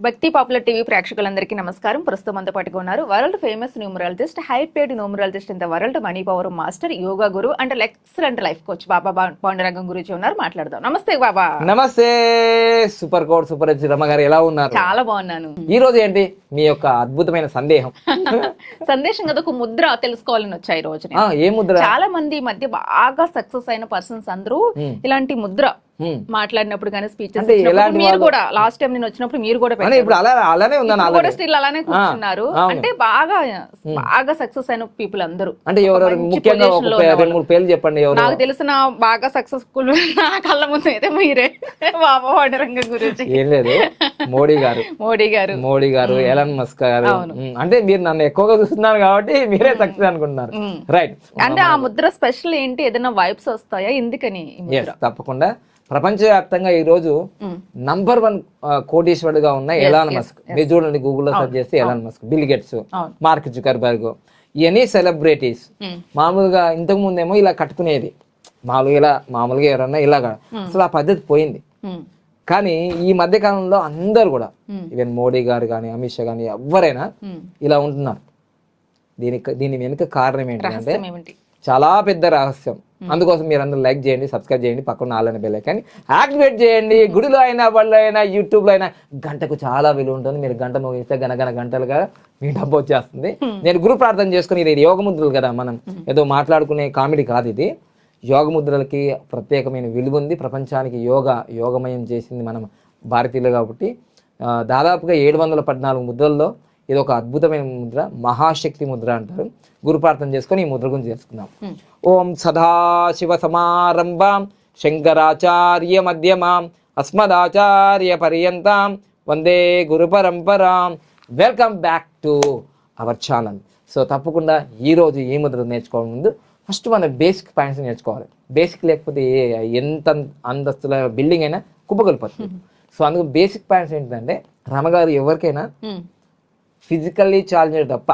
భక్తి popular TV ప్రేక్షకులందరికీ నమస్కారం. ప్రస్తుతం మనతో పాటుగా ఉన్నారు world famous numerologist high paid numerologist in the world money power master yoga guru and excellent life coach Baba Pandurangam గురించి ఉన్నారు. మాట్లాడదాం. నమస్తే బాబా. నమస్తే. సూపర్ కోడ్ సూపర్ రమ్మ గారు ఎలా ఉన్నారు? చాలా బాగున్నాను. ఈ రోజు ఏంటి? మీ యొక్క అద్భుతమైన సందేహం. సందేశం కదా ఒక ముద్ర తెలుసుకోవాలని వచ్చాయి ఈ రోజు ఏ ముద్ర? చాలా మంది మధ్య బాగా సక్సెస్ అయిన పర్సన్స్ అందరూ. ఇలాంటి ముద్ర. మాట్లాడినప్పుడు కానీ స్పీచెస్ మీరు? కూడా లాస్ట్ టైం నేను వచ్చినప్పుడు మీరు కూడా. ఇప్పుడు అలానే కూడా స్టిల్ అలానే కూర్చున్నారు. అంటే బాగా బాగా సక్సెస్ అయిన పీపుల్ అందరూ. అంటే ముఖ్యంగా. రెండు మూడు పేర్లు చెప్పండి ఎవరు నాకు తెలిసిన బాగా సక్సెస్ఫుల్ నా కళ్ళ ముందు అయితే మీరే. బాబా వాడరంగం గురించి. ఏం లేదు. మోడీ గారు. మోడీ గారు. మోడీ గారు ఎలన్ మస్క్ గారు. అంటే మీరు నన్ను ఎక్కువగా చూస్తున్నారు కాబట్టి మీరే సక్సెస్ అనుకుంటున్నారు. రైట్ అంటే ఆ ముద్ర స్పెషల్ ఏంటి? ఏదైనా వైబ్స్ వస్తాయా? ఎందుకని తప్పకుండా. ప్రపంచవ్యాప్తంగా ఈ రోజు. నంబర్ వన్ కోటీశ్వరుడుగా ఉన్న ఎలాన్ మస్క్ మీరు చూడండి గూగుల్లో సెర్చ్ చేస్తే Elon Musk Bill Gates. Mark Zuckerberg ఇవన్నీ సెలబ్రిటీస్ మ్మ్. మామూలుగా ఇంతకు ముందేమో ఇలా కట్టుకునేది మామూలుగా ఇలా మామూలుగా ఎవరన్నా ఇలాగా అసలు ఆ పద్ధతి పోయింది. కానీ ఈ మధ్య కాలంలో అందరూ కూడా. ఈవెన్ మోడీ గారు కానీ అమిత్ షా కానీ ఎవరైనా. ఇలా ఉంటున్నారు దీనికి దీని వెనుక కారణం ఏంటంటే చాలా పెద్ద రహస్యం. అందుకోసం మీరు అందరూ లైక్ చేయండి సబ్స్క్రైబ్ చేయండి పక్కన ఆలన బెల్ కానీ యాక్టివేట్ చేయండి. గుడిలో అయినా బడిలో అయినా యూట్యూబ్లో అయినా గంటకు చాలా విలువ ఉంటుంది. మీరు గంట ముగిస్తే గనగన గంటలుగా మీ డబ్బు వచ్చేస్తుంది. నేను గురు ప్రార్థన చేసుకుని ఇది యోగ ముద్రలు కదా మనం. ఏదో మాట్లాడుకునే కామెడీ కాదు ఇది. యోగ ముద్రలకి ప్రత్యేకమైన విలువ ఉంది. ప్రపంచానికి యోగా యోగమయం చేసింది మనం భారతీయులు కాబట్టి. దాదాపుగా ఏడు వందల పద్నాలుగు ముద్రల్లో ఇది ఒక అద్భుతమైన ముద్ర మహాశక్తి ముద్ర అంటారు. గురు ప్రార్థన చేసుకొని ఈ ముద్ర గురించి తెలుసుకుందాం. మ్మ్. ఓం సదాశివ సమారంభాం శంకరాచార్య మధ్యమాం అస్మదాచార్య పర్యంతం వందే గురు పరంపరాం. Welcome back to our channel so తప్పకుండా ఈ రోజు ఈ ముద్ర నేర్చుకోవడం ముందు ఫస్ట్ మన బేసిక్ పాయింట్స్ నేర్చుకోవాలి. బేసిక్ లేకపోతే ఎంత అంతస్తుల బిల్డింగ్ అయినా కుప్పగలిపోతుంది సో అందుకు బేసిక్ పాయింట్స్ ఏంటంటే రమగారు ఎవరికైనా. ఫిజికల్లీ ఛాలెంజ్ తప్ప.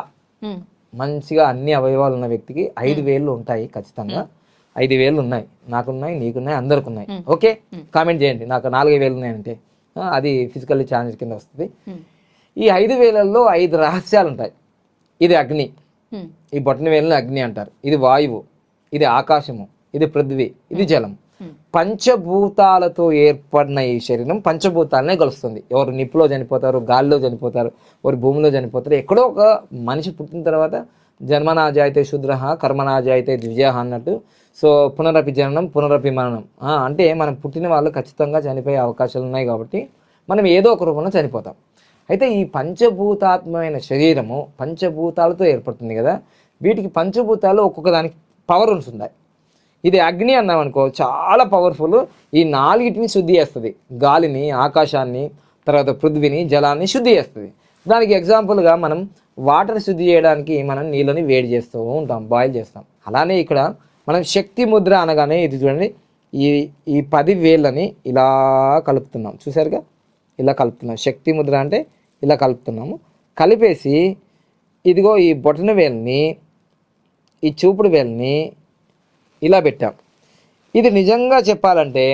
మంచిగా అన్ని అవయవాలు ఉన్న వ్యక్తికి ఐదు వేలు ఉంటాయి ఖచ్చితంగా. ఐదు వేలు ఉన్నాయి. నాకున్నాయి నీకున్నాయి అందరికి ఉన్నాయి ఓకే? కామెంట్ చేయండి. నాకు నాలుగు వేలు ఉన్నాయంటే. అది ఫిజికల్లీ ఛాలెంజ్ కింద వస్తుంది. ఈ ఐదు వేలల్లో ఐదు రహస్యాలు ఉంటాయి. ఇది అగ్ని. ఈ బొట్టన వేలను అగ్ని అంటారు. ఇది వాయువు. ఇది ఆకాశము. ఇది పృథ్వీ. ఇది జలం పంచభూతాలతో ఏర్పడిన ఈ శరీరం పంచభూతాలనే కలుస్తుంది ఎవరు నిప్పులో చనిపోతారు గాలిలో చనిపోతారు ఎవరు భూమిలో చనిపోతారు ఎక్కడో ఒక మనిషి పుట్టిన తర్వాత జన్మనా అయితే శుద్రహ కర్మనా అయితే ద్విజయ అన్నట్టు. సో పునరపి జననం పునరపి మరణం అంటే మనం పుట్టిన వాళ్ళు ఖచ్చితంగా చనిపోయే అవకాశాలు ఉన్నాయి కాబట్టి మనం ఏదో ఒక రూపంలో చనిపోతాం. అయితే ఈ పంచభూతాత్మమైన శరీరము పంచభూతాలతో ఏర్పడుతుంది కదా. వీటికి పంచభూతాలు ఒక్కొక్క దానికి పవర్ ఉంటుంది ఇది అగ్ని అన్నాం అనుకో చాలా పవర్ఫుల్ ఈ నాలుగిటిని శుద్ధి చేస్తుంది. గాలిని ఆకాశాన్ని తర్వాత పృథ్వీని జలాన్ని శుద్ధి చేస్తుంది. దానికి ఎగ్జాంపుల్గా మనం వాటర్ శుద్ధి చేయడానికి మనం నీళ్ళని వేడి చేస్తూ ఉంటాం బాయిల్ చేస్తాం. అలానే ఇక్కడ మనం శక్తి ముద్ర అనగానే ఇది చూడండి ఈ ఈ పది వేళ్ళని ఇలా కలుపుతున్నాం. చూసారుగా? ఇలా కలుపుతున్నాం. శక్తి ముద్ర అంటే ఇలా కలుపుతున్నాము. కలిపేసి ఇదిగో ఈ బొటన వేల్ని ఈ చూపుడు వేల్ని ఇలా పెట్టాం. ఇది నిజంగా చెప్పాలంటే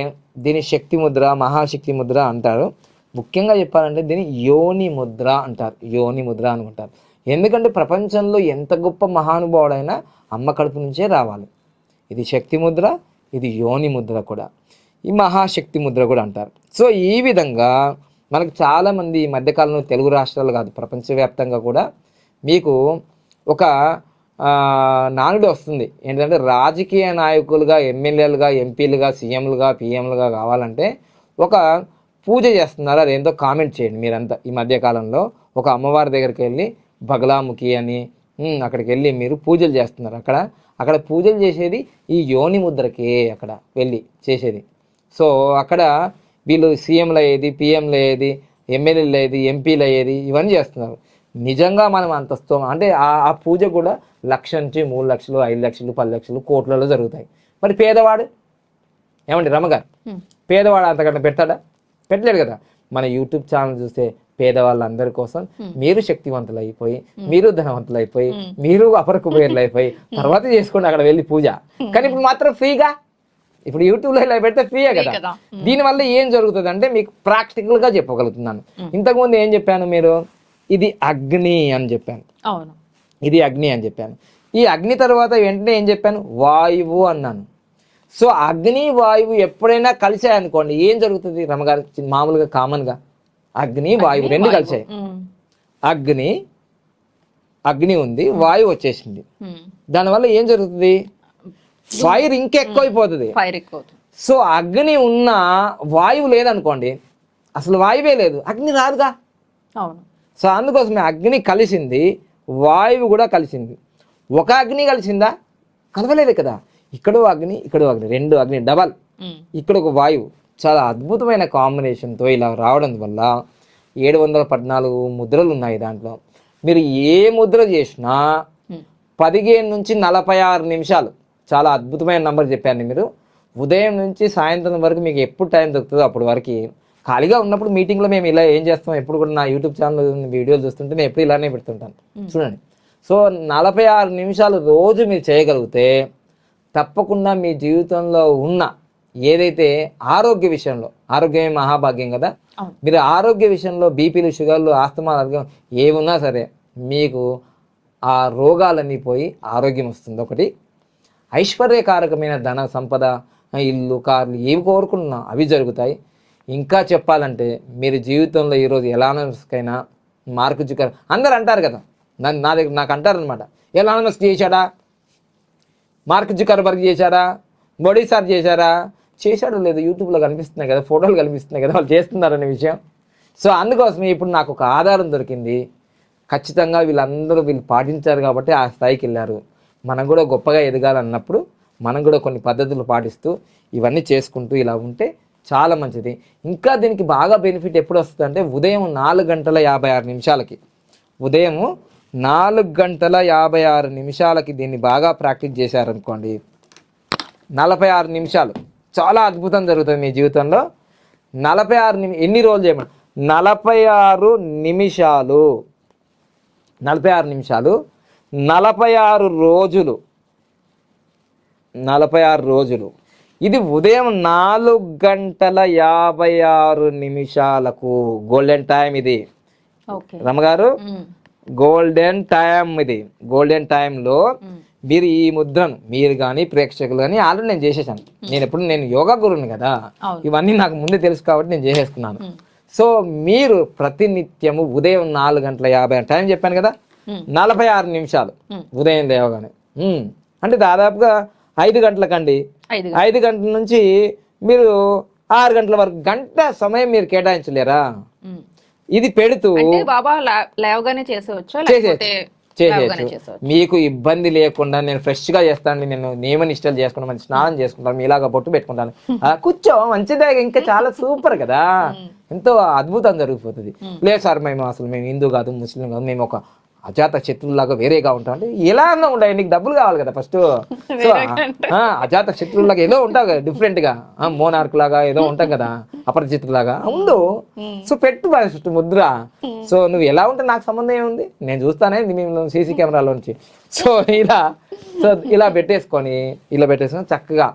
దీని శక్తి ముద్ర మహాశక్తి ముద్ర అంటారు. ముఖ్యంగా చెప్పాలంటే దీన్ని యోని ముద్ర అంటారు. యోని ముద్ర అనుకుంటారు. ఎందుకంటే ప్రపంచంలో ఎంత గొప్ప మహానుభావుడైనా అమ్మ కడుపు నుంచే రావాలి. ఇది శక్తి ముద్ర ఇది యోని ముద్ర కూడా. ఈ మహాశక్తి ముద్ర కూడా అంటారు. సో ఈ విధంగా మనకు చాలామంది ఈ మధ్యకాలంలో తెలుగు రాష్ట్రాలు కాదు ప్రపంచవ్యాప్తంగా కూడా మీకు ఒక నానుడి వస్తుంది. ఏంటంటే రాజకీయ నాయకులుగా ఎమ్మెల్యేలుగా ఎంపీలుగా సీఎంలుగా పిఎంలుగా కావాలంటే ఒక పూజ చేస్తున్నారు అదేంటో కామెంట్ చేయండి మీరంతా. ఈ మధ్యకాలంలో ఒక అమ్మవారి దగ్గరికి వెళ్ళి బగలాముఖి అని అక్కడికి వెళ్ళి మీరు పూజలు చేస్తున్నారు. అక్కడ అక్కడ పూజలు చేసేది ఈ యోని ముద్రకే అక్కడ వెళ్ళి చేసేది. సో అక్కడ వీళ్ళు సీఎంలు అయ్యేది పిఎంలు అయ్యేది ఎమ్మెల్యేలు అయ్యేది ఎంపీలు అయ్యేది ఇవన్నీ చేస్తున్నారు. నిజంగా మనం అంత స్తోమ అంటే ఆ ఆ పూజ కూడా లక్ష నుంచి మూడు లక్షలు ఐదు లక్షలు పది లక్షలు కోట్లలో జరుగుతాయి. మరి పేదవాడు? ఏమండి రమగారు. పేదవాడు అంతకంటే పెడతాడా పెట్టలేడు కదా. మన యూట్యూబ్ ఛానల్ చూస్తే పేదవాళ్ళందరి కోసం మీరు శక్తివంతులు అయిపోయి మీరు ధనవంతులు అయిపోయి మీరు అపర కుబేర్లు అయిపోయి తర్వాత చేసుకోండి అక్కడ వెళ్ళి పూజ. కానీ ఇప్పుడు మాత్రం ఫ్రీగా? ఇప్పుడు యూట్యూబ్లో ఇలా పెడితే ఫ్రీయే కదా. కదా. దీనివల్ల ఏం జరుగుతుంది అంటే మీకు ప్రాక్టికల్గా చెప్పగలుగుతున్నాను. ఇంతకుముందు ఏం చెప్పాను మీరు? ఇది అగ్ని అని చెప్పాను. అవును. ఇది అగ్ని అని చెప్పాను. ఈ అగ్ని తర్వాత వెంటనే ఏం చెప్పాను? వాయువు అన్నాను. సో అగ్ని వాయువు ఎప్పుడైనా కలిసాయనుకోండి ఏం జరుగుతుంది రమగారు? మామూలుగా కామన్గా అగ్ని వాయువు రెండు కలిసాయి అగ్ని అగ్ని ఉంది వాయువు వచ్చేసింది. దానివల్ల ఏం జరుగుతుంది? ఫైర్ ఇంకెక్కువైపోతుంది. ఫైర్ ఎక్కువ. సో అగ్ని ఉన్న వాయువు లేదనుకోండి అసలు వాయువే లేదు. అగ్ని రాదుగా. అవును. సో అందుకోసమే అగ్ని కలిసింది వాయువు కూడా కలిసింది. ఒక అగ్ని కలిసిందా? కలవలేదు కదా. ఇక్కడో అగ్ని ఇక్కడో అగ్ని రెండు అగ్ని డబల్. ఇక్కడ ఒక వాయువు. చాలా అద్భుతమైన కాంబినేషన్తో ఇలా రావడం వల్ల ఏడు వందల పద్నాలుగు ముద్రలు ఉన్నాయి దాంట్లో. మీరు ఏ ముద్ర చేసినా. పదిహేను నుంచి నలభై ఆరు నిమిషాలు. చాలా అద్భుతమైన నంబర్ చెప్పాను మీరు ఉదయం నుంచి సాయంత్రం వరకు మీకు ఎప్పుడు టైం దొరుకుతుందో అప్పటి వరకు ఖాళీగా ఉన్నప్పుడు మీటింగ్లో మేము ఇలా ఏం చేస్తాం ఎప్పుడు కూడా నా యూట్యూబ్ ఛానల్ వీడియోలు చూస్తుంటే నేను ఎప్పుడు ఇలానే పెడుతుంటాను. చూడండి. సో నలభై ఆరు నిమిషాలు రోజు మీరు చేయగలిగితే తప్పకుండా మీ జీవితంలో ఉన్న ఏదైతే ఆరోగ్య విషయంలో ఆరోగ్యమే మహాభాగ్యం కదా. మీరు ఆరోగ్య విషయంలో బీపీలు షుగర్లు ఆస్తమా అర్గం ఏమున్నా సరే మీకు ఆ రోగాలన్నీ పోయి ఆరోగ్యం వస్తుంది. ఒకటి ఐశ్వర్యకారకమైన ధన సంపద ఇల్లు కార్లు ఏవి కోరుకున్నా అవి జరుగుతాయి. ఇంకా చెప్పాలంటే మీరు జీవితంలో ఈరోజు ఎలానస్కైనా మార్కు జుకర్ అందరు అంటారు కదా. నన్ను నా దగ్గర నాకు అంటారు అనమాట ఎలానమస్క్ చేశాడా? మార్క్ జుకర్బర్గ్ చేశారా మోడీ సార్ చేశారా? చేశాడో లేదు యూట్యూబ్లో కనిపిస్తున్నాయి కదా ఫోటోలు కనిపిస్తున్నాయి కదా వాళ్ళు చేస్తున్నారనే విషయం. సో అందుకోసమే ఇప్పుడు నాకు ఒక ఆధారం దొరికింది. ఖచ్చితంగా వీళ్ళందరూ వీళ్ళు పాటించారు కాబట్టి ఆ స్థాయికి వెళ్ళారు. మనం కూడా గొప్పగా ఎదగాలన్నప్పుడు మనం కూడా కొన్ని పద్ధతులు పాటిస్తూ ఇవన్నీ చేసుకుంటూ ఇలా ఉంటే చాలా మంచిది. ఇంకా దీనికి బాగా బెనిఫిట్ ఎప్పుడు వస్తుంది అంటే ఉదయం నాలుగు గంటల యాభై ఆరు నిమిషాలకి. ఉదయం నాలుగు గంటల యాభై ఆరు నిమిషాలకి దీన్ని బాగా ప్రాక్టీస్ చేశారనుకోండి. నలభై ఆరు నిమిషాలు. చాలా అద్భుతం జరుగుతుంది మీ జీవితంలో. నలభై ఆరు నిమి ఎన్ని రోజులు చేయమని? నలభై ఆరు నిమిషాలు. నలభై ఆరు నిమిషాలు. నలభై ఆరు రోజులు. నలభై ఆరు రోజులు. ఇది ఉదయం నాలుగు గంటల యాభై ఆరు నిమిషాలకు గోల్డెన్ టైం ఇది ఉమ్, గోల్డెన్ టైం ఇది గోల్డెన్ టైంలో. మీరు ఈ ముద్రను మీరు కానీ ప్రేక్షకులు కానీ ఆల్రెడీ నేను చేసేసాను నేను ఎప్పుడు నేను యోగా గురుని కదా. ఇవన్నీ నాకు ముందే తెలుసు కాబట్టి నేను చేసేసుకున్నాను. సో మీరు ప్రతినిత్యము ఉదయం నాలుగు గంటల యాభై టైం చెప్పాను కదా. నలభై ఆరు నిమిషాలు. ఉదయం లేవగానే. అంటే దాదాపుగా ఐదు గంటలకండి. ఐదు గంటల. నుంచి మీరు ఆరు గంటల వరకు గంట సమయం మీరు కేటాయించలేరా. ఇది పెడుతూ బాబా లేవగానే చేసేవచ్చా చేసేయచ్చు. మీకు ఇబ్బంది లేకుండా నేను ఫ్రెష్గా చేస్తాను నేను నియమ నిష్టలు చేసుకుంటాను మంచి స్నానం చేసుకుంటాను మీలాగా బొట్టు పెట్టుకుంటాను. కూర్చో మంచిదే ఇంకా చాలా సూపర్ కదా. ఎంతో అద్భుతం జరిగిపోతుంది లేదు సార్ మేము అసలు మేము హిందూ కాదు ముస్లిం కాదు మేము ఒక అజాత శత్రువులాగా వేరేగా ఉంటాం అంటే ఎలా అన్నా ఉండాలి నీకు డబ్బులు కావాలి కదా ఫస్ట్ సో అజాత శత్రువులాగా ఏదో ఉంటావు కదా డిఫరెంట్గా. మోనార్క్ లాగా ఏదో ఉంటాం కదా అపరిచితులాగా ఉండు. సో పెట్టు ఫస్ట్ ముద్ర. సో నువ్వు ఎలా ఉంటే నాకు సంబంధం ఏముంది? నేను చూస్తానే మేము సీసీ కెమెరాలో నుంచి సో ఇలా సో ఇలా పెట్టేసుకొని ఇలా పెట్టేసుకొని చక్కగా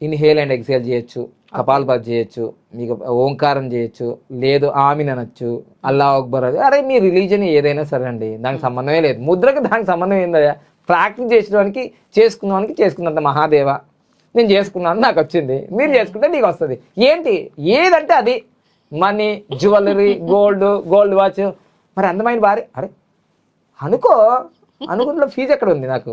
ఇన్హేల్ అండ్ ఎక్సేల్ చేయొచ్చు. కపాల్పాత్ చేయొచ్చు మీకు ఓంకారం చేయొచ్చు లేదు ఆమెన్ అనొచ్చు అల్లా అక్బర్ అది. అరే మీ రిలీజన్ ఏదైనా సరే అండి దానికి సంబంధమే లేదు. ముద్రకి దానికి సంబంధం ఏందయ్యా ప్రాక్టీస్ చేసేవానికి చేసుకున్నవానికి చేసుకున్నంత మహాదేవ. నేను చేసుకున్నాను నాకు వచ్చింది. మీరు చేసుకుంటే నీకు వస్తుంది. ఏంటి? ఏదంటే అది. Money jewellery gold gold watch. మరి అందమైన భార్య అరే అనుకో. అనుకుంటున్న ఫీజు ఎక్కడ ఉంది నాకు?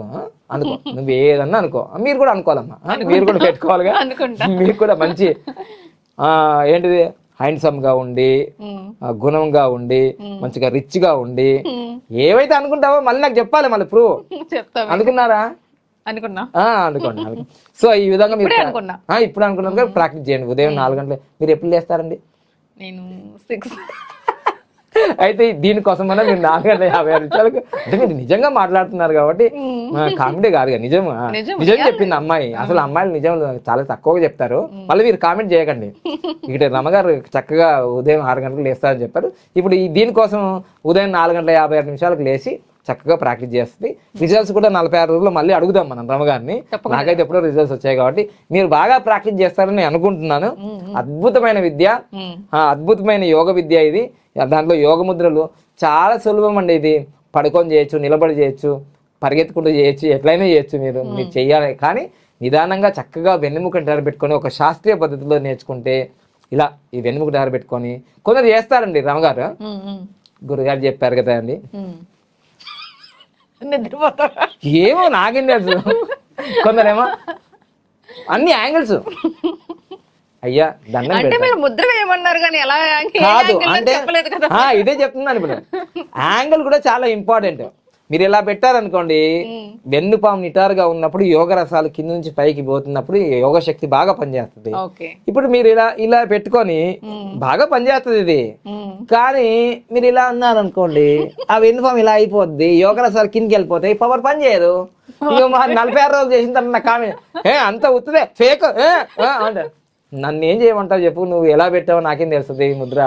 అనుకో. నువ్వు ఏదన్నా అనుకో. మీరు కూడా అనుకోవాలమ్మా? మీరు కూడా పెట్టుకోవాలిగా? అనుకుంటా. మీరు కూడా మంచి ఆ ఏంటిది? హ్యాండ్సమ్గా ఉండి గుణంగా ఉండి మంచిగా రిచ్గా ఉండి. ఏవైతే అనుకుంటావో మళ్ళీ నాకు చెప్పాలి మళ్ళీ ప్రూవ్ అనుకున్నారా? అనుకున్నా. అనుకోండి అనుకో. సో ఈ విధంగా మీరు ఇప్పుడే అనుకున్నా. ఆ, ఇప్పుడు అనుకున్నారు ప్రాక్టీస్ చేయండి. ఉదయం నాలుగు గంటలు. మీరు ఎప్పుడు లేస్తారండి? నేను సిక్స్ అయితే దీనికోసం మనం మీరు నాలుగు గంటల యాభై ఆరు నిమిషాలకు అంటే మీరు నిజంగా మాట్లాడుతున్నారు కాబట్టి కామెడీ కాదు కదా, నిజం నిజం, చెప్పింది అమ్మాయి. అసలు అమ్మాయిలు నిజం చాలా తక్కువగా చెప్తారు. మళ్ళీ మీరు కామెంట్ చేయకండి. ఇక్కడ రమగారు చక్కగా ఉదయం ఆరు గంటలకు లేస్తారని చెప్పారు. ఇప్పుడు ఈ దీనికోసం ఉదయం నాలుగు గంటల యాభై ఆరు నిమిషాలకు లేచి చక్కగా ప్రాక్టీస్ చేస్తుంది. రిజల్ట్స్ కూడా నలభై ఆరు రోజుల్లో మళ్ళీ అడుగుదాం మనం రమగారిని. నాకైతే ఎప్పుడో రిజల్ట్స్ వచ్చాయి కాబట్టి మీరు బాగా ప్రాక్టీస్ చేస్తారని నేను అనుకుంటున్నాను అద్భుతమైన విద్య. అద్భుతమైన యోగ విద్య ఇది. దాంట్లో యోగ ముద్రలు చాలా సులభం అండి ఇది. పడుకొని చేయొచ్చు నిలబడి చేయొచ్చు పరిగెత్తుకుంటూ చేయొచ్చు ఎట్లయినా చేయొచ్చు మీరు. మీరు చెయ్యాలి కానీ నిదానంగా చక్కగా వెన్నెముక డార పెట్టుకొని ఒక శాస్త్రీయ పద్ధతిలో నేర్చుకుంటే ఇలా ఈ వెన్నెముక డార పెట్టుకొని కొందరు చేస్తారండి రమగారు. గురుగారు చెప్పారు కదా అండి. ఉమ్. నిద్రపోతారా ఏమో నాకేం తెలుసు. కొందరేమో అన్ని యాంగిల్స్. అయ్యా దండం అంటే మీరు ముద్ర వేయమన్నారు కానీ ఎలా కాదు అంటే ఇదే చెప్తున్నాను ఇప్పుడు. యాంగిల్ కూడా చాలా ఇంపార్టెంట్. మీరు ఇలా పెట్టారనుకోండి వెన్నుపాము నిటారుగా ఉన్నప్పుడు యోగ రసాలు కింద నుంచి పైకి పోతున్నప్పుడు యోగ శక్తి బాగా పనిచేస్తుంది. ఇప్పుడు మీరు ఇలా ఇలా పెట్టుకొని బాగా పనిచేస్తుంది ఇది. కానీ మీరు ఇలా అన్నారు అనుకోండి ఆ వెన్నుపాము ఇలా అయిపోద్ది యోగ రసాలు కిందకి వెళ్ళిపోతాయి పవర్ పని చేయదు. నలభై ఆరు రోజులు చేసిన తర్వాత నా కామెంట్ ఏ అంత ఉత్తదే ఫేక్ అంటే నన్ను ఏం చేయమంటావు చెప్పు నువ్వు ఎలా పెట్టావో నాకేం తెలుస్తుంది ఈ ముద్ర.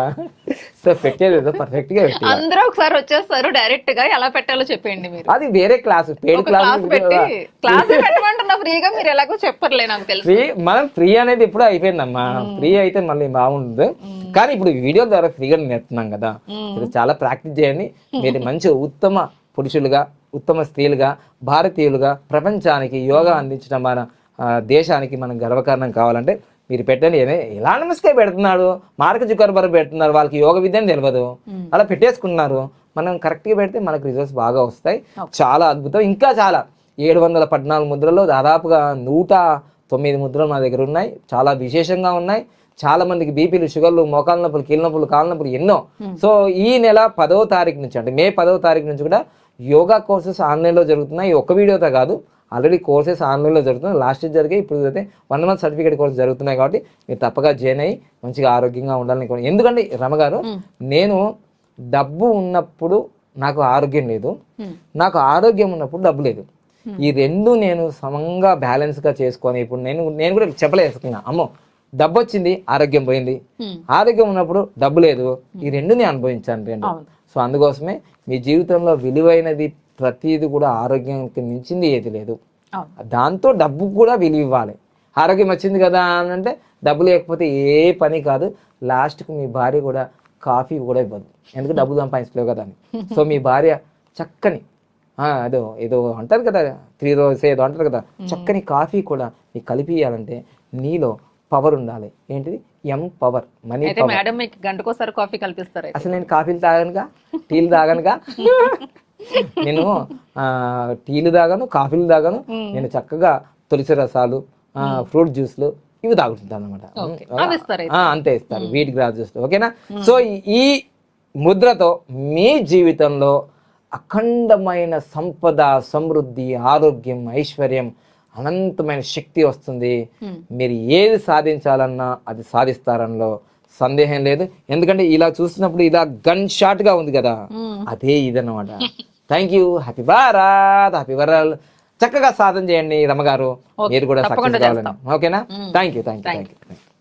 సో పెట్టేది ఏదో పర్ఫెక్ట్గా అందరూ ఒకసారి వచ్చేస్తారు డైరెక్ట్గా ఎలా పెట్టాలో చెప్పండి మీరు. అది వేరే క్లాస్ పెయిడ్ క్లాస్ పెట్టి క్లాస్ పెట్టమంటున్నా ఫ్రీగా మీరు ఎలాగో చెప్పర్లే నాకు తెలుసు. ఫ్రీ మనం ఫ్రీ అనేది ఇప్పుడు అయిపోయిందమ్మా. ఫ్రీ అయితే మళ్ళీ బాగుండదు. కానీ ఇప్పుడు వీడియో ద్వారా ఫ్రీగా నేర్పుతున్నాం కదా. ఇది చాలా ప్రాక్టీస్ చేయండి. మీరు మంచి ఉత్తమ పురుషులుగా ఉత్తమ స్త్రీలుగా భారతీయులుగా ప్రపంచానికి యోగా అందించడం మన దేశానికి మనం గర్వకారణం కావాలంటే మీరు పెట్టండి ఎలా నమస్కే పెడుతున్నాడు? మార్క జుకర్బర్ పెడుతున్నారు వాళ్ళకి యోగ విద్యని తెలియదు అలా పెట్టేసుకున్నారు. మనం కరెక్ట్గా పెడితే మనకు రిజల్ట్స్ బాగా వస్తాయి. చాలా అద్భుతం. ఇంకా చాలా. ఏడు వందల పద్నాలుగు ముద్రల్లో దాదాపుగా నూట తొమ్మిది ముద్రలు మా దగ్గర ఉన్నాయి. చాలా విశేషంగా ఉన్నాయి. చాలా మందికి బీపీలు షుగర్లు మోకాల నొప్పులు కీళ్ళ నొప్పులు కాళ్ళ నొప్పులు ఎన్నో. సో ఈ నెల పదవ తారీఖు నుంచి అంటే మే పదవ తారీఖు నుంచి కూడా యోగా కోర్సెస్ ఆన్లైన్లో జరుగుతున్నాయి. ఒక్క వీడియోతో కాదు. ఆల్రెడీ కోర్సెస్ ఆన్లైన్లో జరుగుతున్నాయి. లాస్ట్ ఇయర్ జరిగాయి ఇప్పుడు అయితే వన్ మంత్ సర్టిఫికేట్ కోర్స్ జరుగుతున్నాయి కాబట్టి మీరు తప్పగా జాయిన్ అయ్యి మంచిగా ఆరోగ్యంగా ఉండాలని ఎందుకంటే రమగారు నేను డబ్బు ఉన్నప్పుడు నాకు ఆరోగ్యం లేదు. నాకు ఆరోగ్యం ఉన్నప్పుడు డబ్బు లేదు. ఈ రెండు నేను సమంగా బ్యాలెన్స్గా చేసుకొని ఇప్పుడు నేను నేను కూడా చెప్పలేసుకున్నా అమ్మో డబ్బు వచ్చింది ఆరోగ్యం పోయింది. ఆరోగ్యం ఉన్నప్పుడు డబ్బు లేదు. ఈ రెండు నేను అనుభవించాను రెండు. సో అందుకోసమే మీ జీవితంలో విలువైనది ప్రతిది కూడా ఆరోగ్యానికి మించింది ఏది లేదు. దాంతో డబ్బు కూడా విలువ ఇవ్వాలి. ఆరోగ్యం వచ్చింది కదా అని అంటే డబ్బు లేకపోతే ఏ పని కాదు. లాస్ట్కు మీ భార్య కూడా కాఫీ కూడా ఇవ్వదు. ఎందుకు డబ్బు సంపాదించలేవు కదా అని. సో మీ భార్య చక్కని అదో ఏదో అంటారు కదా త్రీ రోజెస్ ఏదో అంటారు కదా చక్కని కాఫీ కూడా మీకు కలిపి ఇవ్వాలంటే నీలో పవర్ ఉండాలి. ఏంటిది? ఎం పవర్ మనీ మేడం మీకు గంటకోసారి కాఫీ కల్పిస్తారు. అసలు నేను కాఫీలు తాగనుగా? టీలు తాగనుగా? నేను ఆ, టీలు తాగాను కాఫీలు తాగాను. నేను చక్కగా తులసి రసాలు ఫ్రూట్ జ్యూస్లు ఇవి తాగుతుంటాను అనమాట. అంతే ఇస్తారు. వీట్ గ్రాస్ జ్యూస్ ఓకేనా? సో ఈ ముద్రతో మీ జీవితంలో అఖండమైన సంపద సమృద్ధి ఆరోగ్యం ఐశ్వర్యం అనంతమైన శక్తి వస్తుంది. మీరు ఏది సాధించాలన్నా అది సాధిస్తారనలో సందేహం లేదు. ఎందుకంటే ఇలా చూస్తున్నప్పుడు ఇలా గన్ షాట్గా ఉంది కదా. అదే ఇదన్నమాట. Thank you happy Bharat happy world చక్కగా సాధన చేయండి రమగారు. మీరు కూడా ఓకేనా thank you thank you thank you